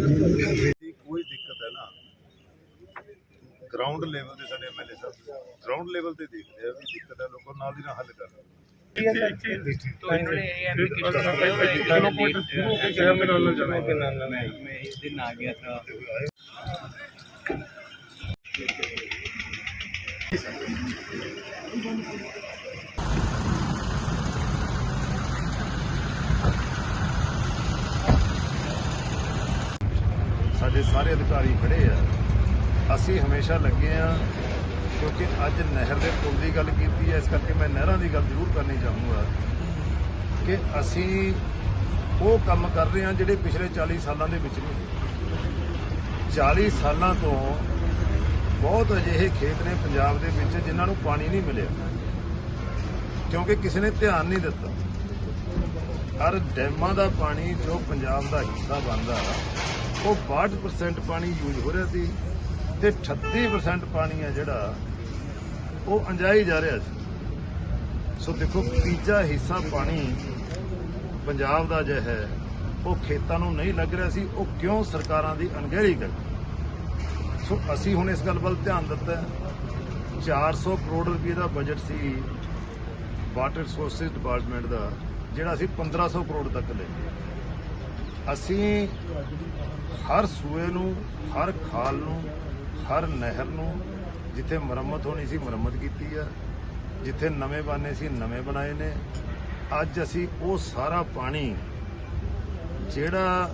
ਦੀ ਕੋਈ ਦਿੱਕਤ ਹੈ ਨਾ। ਗਰਾਊਂਡ ਲੈਵਲ ਤੇ ਸਾਡੇ ਐਮਐਲਏ ਸਾਹਿਬ ਗਰਾਊਂਡ ਲੈਵਲ ਤੇ ਦੇਖਦੇ ਆ ਵੀ ਦਿੱਕਤ ਹੈ, ਲੋਕਾਂ ਨਾਲ ਹੀ ਨਾ ਹੱਲ ਕਰਨਾ। तो इन्होंने ये एप्लीकेशन में इसके नाल मैं इस दिन आ गया था ਸਾਡੇ ਸਾਰੇ ਅਧਿਕਾਰੀ ਖੜੇ ਆ। ਅਸੀਂ ਹਮੇਸ਼ਾ ਲੱਗੇ ਆ, ਕਿਉਂਕਿ ਅੱਜ ਨਹਿਰ ਦੇ ਪੁਲ ਦੀ ਗੱਲ ਕੀਤੀ ਹੈ ਇਸ ਕਰਕੇ ਮੈਂ ਨਹਿਰਾਂ ਦੀ ਗੱਲ ਜ਼ਰੂਰ ਕਰਨੀ ਚਾਹੂੰਗਾ ਕਿ ਅਸੀਂ ਉਹ ਕੰਮ ਕਰ ਰਹੇ ਹਾਂ ਜਿਹੜੇ ਪਿਛਲੇ 40 ਸਾਲਾਂ ਦੇ ਵਿੱਚ ਨਹੀਂ ਹੋਏ। 40 ਸਾਲਾਂ ਤੋਂ ਬਹੁਤ ਅਜਿਹੇ ਖੇਤ ਨੇ ਪੰਜਾਬ ਦੇ ਵਿੱਚ ਜਿਨ੍ਹਾਂ ਨੂੰ ਪਾਣੀ ਨਹੀਂ ਮਿਲਿਆ। ਕਿਉਂਕਿ ਕਿਸੇ ਨੇ ਧਿਆਨ ਨਹੀਂ ਦਿੱਤਾ। ਹਰ ਡੈਮਾਂ ਦਾ ਪਾਣੀ ਜੋ ਪੰਜਾਬ ਦਾ ਹਿੱਸਾ ਬਣਦਾ ਉਹ 62% ਪਾਣੀ ਯੂਜ਼ ਹੋ ਰਿਹਾ ਸੀ ਤੇ 38% ਪਾਣੀ ਆ ਜਿਹੜਾ, ਉਹ ਅੰਜਾਈ ਜਾ ਰਿਹਾ ਸੀ। ਸੋ ਦੇਖੋ, ਤੀਜਾ ਹਿੱਸਾ ਪਾਣੀ ਪੰਜਾਬ ਦਾ ਜੋ ਹੈ, ਉਹ ਖੇਤਾਂ ਨੂੰ ਨਹੀਂ ਲੱਗ ਰਿਹਾ ਸੀ, ਉਹ ਕਿਉਂ ਸਰਕਾਰਾਂ ਦੀ ਅਣਗਹਿਲੀ ਕਰ ਸੋ ਅਸੀਂ ਹੁਣ ਇਸ ਗੱਲ ਵੱਲ ਧਿਆਨ ਦਿੱਤਾ ਹੈ। 400 ਕਰੋੜ ਰੁਪਏ ਦਾ ਬਜਟ ਸੀ ਵਾਟਰ ਰਿਸੋਰਸਿਸ ਡਿਪਾਰਟਮੈਂਟ ਦਾ, ਜਿਹੜਾ ਅਸੀਂ 1500 ਕਰੋੜ ਤੱਕ ਲੈ ਗਏ ਅਸੀਂ ਹਰ ਸੂਏ ਨੂੰ, ਹਰ ਖਾਲ ਨੂੰ, ਹਰ ਨਹਿਰ ਨੂੰ, ਜਿੱਥੇ ਮੁਰੰਮਤ ਹੋਣੀ ਸੀ ਮੁਰੰਮਤ ਕੀਤੀ ਆ, ਜਿੱਥੇ ਨਵੇਂ ਬਾਨੇ ਸੀ ਨਵੇਂ ਬਣਾਏ ਨੇ, ਅੱਜ ਅਸੀਂ ਉਹ ਸਾਰਾ ਪਾਣੀ ਜਿਹੜਾ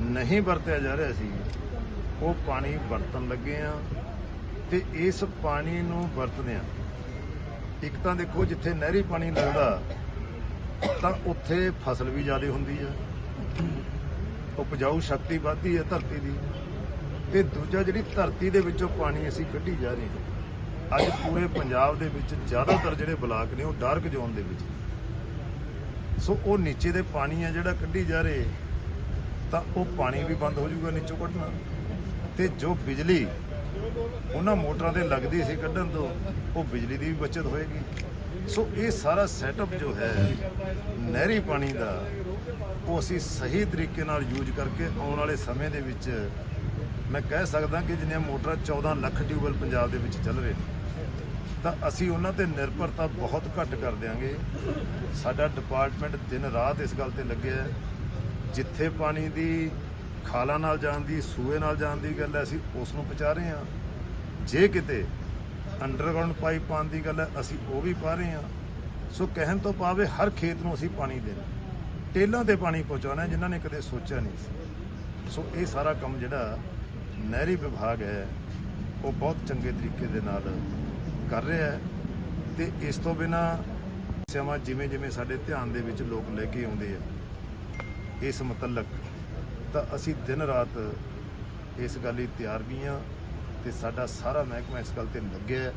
ਨਹੀਂ ਵਰਤਿਆ ਜਾ ਰਿਹਾ ਸੀ, ਉਹ ਪਾਣੀ ਵਰਤਣ ਲੱਗੇ ਆ ਤੇ ਇਸ ਪਾਣੀ ਨੂੰ ਵਰਤਦੇ ਆ। ਇੱਕ ਤਾਂ ਦੇਖੋ ਜਿੱਥੇ ਨਹਿਰੀ ਪਾਣੀ ਲੱਗਦਾ ਤਾਂ ਉੱਥੇ ਫਸਲ ਵੀ ਜ਼ਿਆਦਾ ਹੁੰਦੀ ਆ। ਉਪਜਾਊ ਸ਼ਕਤੀ ਵੱਧਦੀ ਹੈ ਧਰਤੀ ਦੀ। ਤੇ ਦੂਜਾ ਜਿਹੜੀ ਧਰਤੀ ਦੇ ਵਿੱਚੋਂ ਪਾਣੀ ਅਸੀਂ ਕੱਢੀ ਜਾ ਰਹੇ ਹਾਂ, ਅੱਜ ਪੂਰੇ ਪੰਜਾਬ ਦੇ ਵਿੱਚ ਜ਼ਿਆਦਾਤਰ ਜਿਹੜੇ ਬਲਾਕ ਨੇ ਉਹ ਡਾਰਕ ਜ਼ੋਨ ਦੇ ਵਿੱਚ। ਸੋ ਉਹ ਨੀਚੇ ਦੇ ਪਾਣੀ ਆ ਜਿਹੜਾ ਕੱਢੀ ਜਾ ਰਹੇ, ਤਾਂ ਉਹ ਪਾਣੀ ਵੀ ਬੰਦ ਹੋ ਜਾਊਗਾ ਨੀਚੋਂ ਕੱਢਣਾ। ਤੇ ਜੋ ਬਿਜਲੀ ਉਹਨਾਂ ਮੋਟਰਾਂ ਤੇ ਲੱਗਦੀ ਸੀ ਕੱਢਣ ਤੋਂ, ਉਹ ਬਿਜਲੀ ਦੀ ਵੀ ਬਚਤ ਹੋਏਗੀ। ਸੋ ਇਹ ਸਾਰਾ ਸੈਟਅਪ ਜੋ ਹੈ, ਨਹਿਰੀ ਪਾਣੀ ਦਾ ਉਹ ਅਸੀਂ ਸਹੀ ਤਰੀਕੇ ਨਾਲ ਯੂਜ਼ ਕਰਕੇ ਆਉਣ ਵਾਲੇ ਸਮੇਂ ਦੇ ਵਿੱਚ ਮੈਂ ਕਹਿ ਸਕਦਾ ਕਿ ਜਿੰਨੀਆਂ ਮੋਟਰਾਂ 14 ਲੱਖ ਟਿਊਬਵੈਲ ਪੰਜਾਬ ਦੇ ਵਿੱਚ ਚੱਲ ਰਹੇ ਨੇ, ਤਾਂ ਅਸੀਂ ਉਹਨਾਂ ਤੇ ਨਿਰਭਰਤਾ ਬਹੁਤ ਘੱਟ ਕਰ ਦਿਆਂਗੇ। ਸਾਡਾ ਡਿਪਾਰਟਮੈਂਟ ਦਿਨ ਰਾਤ ਇਸ ਗੱਲ ਤੇ ਲੱਗਿਆ ਜਿੱਥੇ ਪਾਣੀ ਦੀ ਖਾਲਾਂ ਨਾਲ ਜਾਣ ਦੀ, ਸੂਏ ਨਾਲ ਜਾਣ ਦੀ ਗੱਲ ਹੈ, ਅਸੀਂ ਉਸ ਨੂੰ ਪਹੁੰਚਾ ਰਹੇ ਹਾਂ। ਜੇ ਕਿਤੇ ਅੰਡਰਗਰਾਉਂਡ ਪਾਈਪ ਪਾਉਣ ਦੀ ਗੱਲ ਹੈ, ਅਸੀਂ ਉਹ ਵੀ ਪਾ ਰਹੇ ਹਾਂ। ਸੋ ਕਹਿਣ ਤੋਂ ਪਾਵੇ ਹਰ ਖੇਤ ਨੂੰ ਅਸੀਂ ਪਾਣੀ ਦੇਣਾ। ਟੇਲਾਂ ਤੇ ਪਾਣੀ ਪਹੁੰਚਾਉਣਾ ਹੈ, ਜਿਨ੍ਹਾਂ ਨੇ ਕਦੇ ਸੋਚਿਆ ਨਹੀਂ ਸੀ। ਸੋ ਇਹ ਸਾਰਾ ਕੰਮ ਜਿਹੜਾ ਨਹਿਰੀ ਵਿਭਾਗ ਹੈ ਉਹ ਬਹੁਤ ਚੰਗੇ ਤਰੀਕੇ ਦੇ ਨਾਲ ਕਰ ਰਿਹਾ ਹੈ ਤੇ ਇਸ ਤੋਂ ਬਿਨਾ ਸਮਾਂ ਜਿਵੇਂ ਜਿਵੇਂ ਸਾਡੇ ਧਿਆਨ ਦੇ ਵਿੱਚ ਲੋਕ ਲੈ ਕੇ ਆਉਂਦੇ ਆ ਇਸ ਮੁਤਲਕ ਤਾਂ ਅਸੀਂ ਦਿਨ ਰਾਤ ਇਸ ਗੱਲ ਲਈ ਤਿਆਰ ਵੀ ਹਾਂ ਤੇ ਸਾਡਾ ਸਾਰਾ ਮਹਿਕਮਾ ਇਸ ਗੱਲ ਤੇ ਲੱਗਿਆ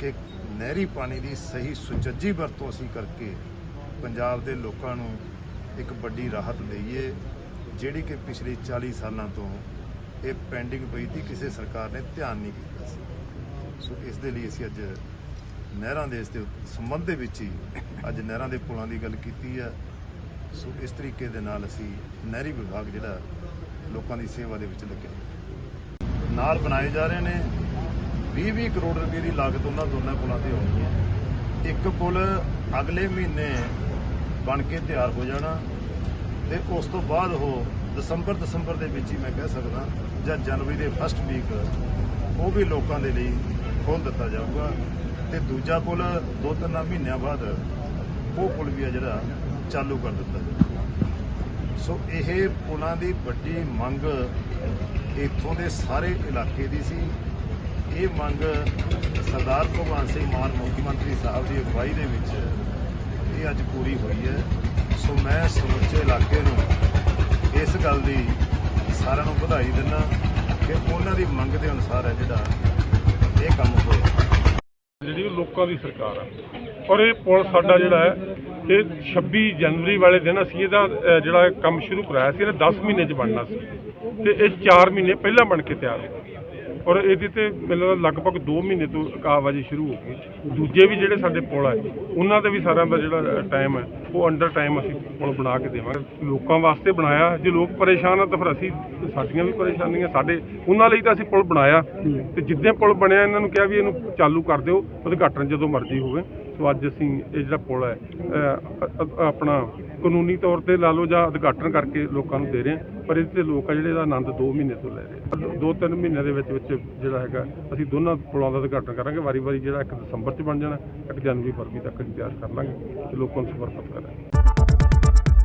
ਕਿ ਨਹਿਰੀ ਪਾਣੀ ਦੀ ਸਹੀ ਸੁਚੱਜੀ ਵਰਤੋਂ ਅਸੀਂ ਕਰਕੇ ਪੰਜਾਬ ਦੇ ਲੋਕਾਂ ਨੂੰ ਇੱਕ ਵੱਡੀ ਰਾਹਤ ਦਈਏ ਜਿਹੜੀ ਕਿ ਪਿਛਲੇ 40 ਸਾਲਾਂ ਤੋਂ ਇਹ ਪੈਂਡਿੰਗ ਪਈ ਸੀ, ਕਿਸੇ ਸਰਕਾਰ ਨੇ ਧਿਆਨ ਨਹੀਂ ਕੀਤਾ ਸੀ। ਸੋ ਇਸ ਦੇ ਲਈ ਅਸੀਂ ਅੱਜ ਨਹਿਰਾਂ ਦੇ ਇਸ ਦੇ ਸੰਬੰਧ ਦੇ ਵਿੱਚ ਹੀ ਅੱਜ ਨਹਿਰਾਂ ਦੇ ਪੁਲਾਂ ਦੀ ਗੱਲ ਕੀਤੀ ਹੈ ਸੋ ਇਸ ਤਰੀਕੇ ਦੇ ਨਾਲ ਅਸੀਂ ਨਹਿਰੀ ਵਿਭਾਗ ਜਿਹੜਾ ਲੋਕਾਂ ਦੀ ਸੇਵਾ ਦੇ ਵਿੱਚ ਲੱਗਿਆ ਨਾਲ ਬਣਾਏ ਜਾ ਰਹੇ ਨੇ 20-20 ਕਰੋੜ ਰੁਪਏ ਦੀ ਲਾਗਤ ਉਹਨਾਂ ਦੋਨਾਂ ਪੁਲਾਂ ਤੇ ਹੋਣੀ ਹੈ। ਇੱਕ ਪੁਲ ਅਗਲੇ ਮਹੀਨੇ ਬਣ ਕੇ ਤਿਆਰ ਹੋ ਜਾਣਾ ਤੇ ਉਸ ਤੋਂ ਬਾਅਦ ਉਹ ਦਸੰਬਰ ਦਸੰਬਰ ਦੇ ਵਿੱਚ ਹੀ ਮੈਂ ਕਹਿ ਸਕਦਾ ਜਾਂ ਜਨਵਰੀ ਦੇ ਫਸਟ ਵੀਕ ਉਹ ਵੀ ਲੋਕਾਂ ਦੇ ਲਈ ਖੋਲ ਦਿੱਤਾ ਜਾਊਗਾ ਤੇ ਦੂਜਾ ਪੁਲ ਦੋ ਤਿੰਨ ਮਹੀਨਿਆਂ ਬਾਅਦ ਉਹ ਪੁਲ ਵੀ ਆ ਜਿਹੜਾ ਚਾਲੂ ਕਰ ਦਿੱਤਾ ਜਾਊਗਾ। ਸੋ ਇਹ ਪੁਲਾਂ ਦੀ ਵੱਡੀ ਮੰਗ ਇੱਥੋਂ ਦੇ ਸਾਰੇ ਇਲਾਕੇ ਦੀ ਸੀ। ਇਹ ਮੰਗ ਸਰਦਾਰ ਭਗਵੰਤ ਸਿੰਘ ਮਾਨ ਮੁੱਖ ਮੰਤਰੀ ਸਾਹਿਬ ਦੀ ਅਗਵਾਈ ਦੇ ਵਿੱਚ ਇਹ ਅੱਜ ਪੂਰੀ ਹੋਈ ਹੈ। ਸੋ ਮੈਂ ਸਮੁੱਚੇ ਇਲਾਕੇ ਨੂੰ ਇਸ ਗੱਲ ਦੀ ਸਾਰਿਆਂ ਨੂੰ ਵਧਾਈ ਦਿੰਦਾ ਕਿ ਉਹਨਾਂ ਦੀ ਮੰਗ ਦੇ ਅਨੁਸਾਰ ਹੈ ਜਿਹੜਾ ਇਹ ਕੰਮ ਹੋਇਆ। ਜਿਹੜੀ ਉਹ ਲੋਕਾਂ ਦੀ ਸਰਕਾਰ ਆ। ਔਰ ਇਹ ਪੁਲ ਸਾਡਾ ਜਿਹੜਾ ਹੈ, ਇਹ 26 ਜਨਵਰੀ ਵਾਲੇ ਦਿਨ ਅਸੀਂ ਇਹਦਾ ਜਿਹੜਾ ਕੰਮ ਸ਼ੁਰੂ ਕਰਾਇਆ ਸੀ, ਇਹਨੇ 10 ਮਹੀਨੇ 'ਚ ਬਣਨਾ ਸੀ। ਤੇ ਇਹ 4 ਮਹੀਨੇ ਪਹਿਲਾਂ ਬਣ ਕੇ ਤਿਆਰ ਹੋ ਔਰ ਇਹਦੇ ਤੇ ਮੈਨੂੰ ਲੱਗਦਾ ਲਗਭਗ 2 ਮਹੀਨੇ ਤੋਂ ਕਾਰਵਾਈ ਸ਼ੁਰੂ ਹੋ ਗਈ। ਦੂਜੇ ਵੀ ਜਿਹੜੇ ਸਾਡੇ ਪੁਲ ਹੈ ਉਹਨਾਂ ਤੇ ਵੀ ਸਾਰਿਆਂ ਦਾ ਜਿਹੜਾ ਟਾਈਮ ਹੈ ਉਹ ਅੰਡਰ ਟਾਈਮ ਅਸੀਂ ਪੁਲ ਬਣਾ ਕੇ ਦੇਵਾਂਗੇ। ਲੋਕਾਂ ਵਾਸਤੇ ਬਣਾਇਆ ਜੇ ਲੋਕ ਪਰੇਸ਼ਾਨ ਆ ਤਾਂ ਫਿਰ ਅਸੀਂ ਸਾਡੀਆਂ ਵੀ ਪਰੇਸ਼ਾਨੀਆਂ ਸਾਡੇ ਉਹਨਾਂ ਲਈ ਤਾਂ ਅਸੀਂ ਪੁਲ ਬਣਾਇਆ। ਤੇ ਜਿੱਦਾਂ ਪੁਲ ਬਣਿਆ ਇਹਨਾਂ ਨੂੰ ਕਿਹਾ ਵੀ ਇਹਨੂੰ ਚਾਲੂ ਕਰ ਦਿਓ ਉਦਘਾਟਨ ਜਦੋਂ ਮਰਜ਼ੀ ਹੋਵੇ। ਸੋ ਅੱਜ ਅਸੀਂ ਇਹ ਜਿਹੜਾ ਪੁਲ ਹੈ ਅ- ਆਪਣਾ ਕਾਨੂੰਨੀ ਤੌਰ ਤੇ ਲਾ ਲਓ ਜਾਂ ਉਦਘਾਟਨ ਕਰਕੇ ਲੋਕਾਂ ਨੂੰ ਦੇ ਰਹੇ ਹਾਂ, ਪਰ ਇਹਦੇ ਤੇ ਲੋਕ ਆ ਜਿਹੜੇ ਇਹਦਾ ਆਨੰਦ 2 ਮਹੀਨੇ ਤੋਂ ਲੈ ਰਹੇ ਆ। ਦੋ ਤਿੰਨ ਮਹੀਨਿਆਂ ਦੇ ਵਿੱਚ ਵਿੱਚ ਜਿਹੜਾ ਹੈਗਾ, ਅਸੀਂ ਦੋਨਾਂ ਪੁਲਾਂ ਦਾ ਉਦਘਾਟਨ ਕਰਾਂਗੇ ਵਾਰੀ ਵਾਰੀ ਜਿਹੜਾ ਇੱਕ ਦਸੰਬਰ 'ਚ ਬਣ ਜਾਣਾ, ਇੱਕ ਜਨਵਰੀ, ਫਰਵਰੀ ਤੱਕ ਅਸੀਂ ਤਿਆਰ ਕਰ ਲਾਂਗੇ ਤੇ ਲੋਕਾਂ ਨੂੰ ਸਮਰਪਿਤ ਕਰਾਂਗੇ